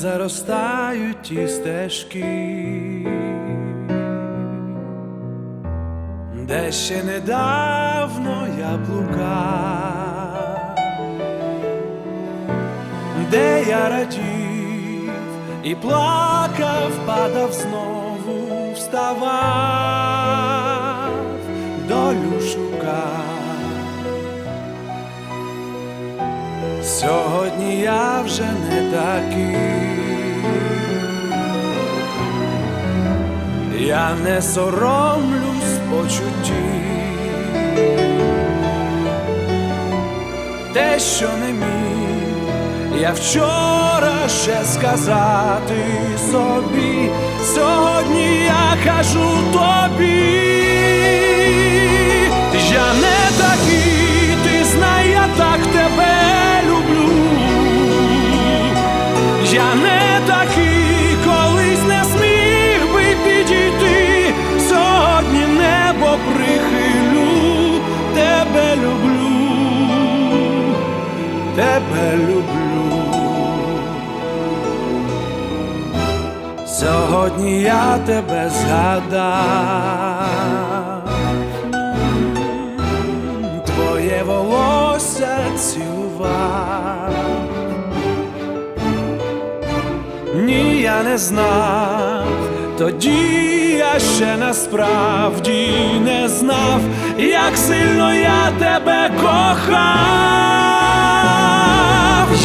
заростають ті стежки, де ще недавно я блукав, де я радів і плакав, падав знову, вставав, долю шукав. Сьогодні я вже не такий, я не соромлюсь почуттів, те, що не міг, я вчора ще сказати собі, сьогодні я кажу тобі, такий, колись не зміг би підійти. Сьогодні небо прихилю, тебе люблю, тебе люблю. Сьогодні я тебе згадав, твоє волосся цілував. Ні, я не знав, тоді я ще насправді не знав, як сильно я тебе кохав.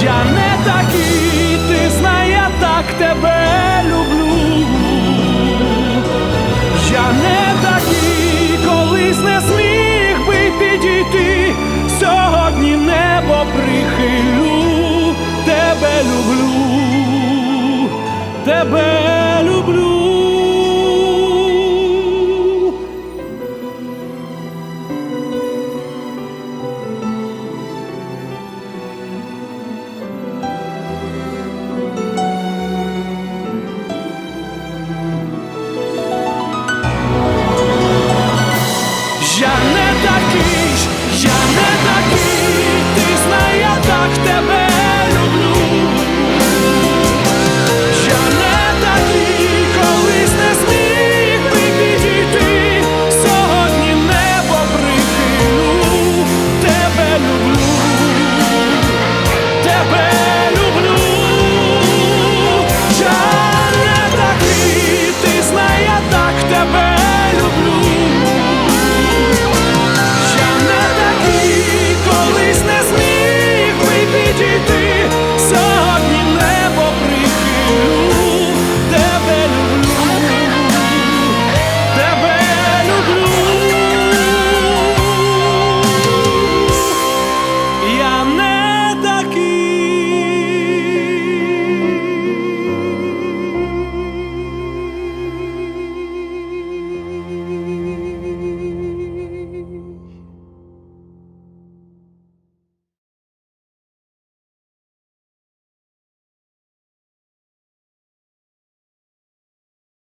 Я не тебе.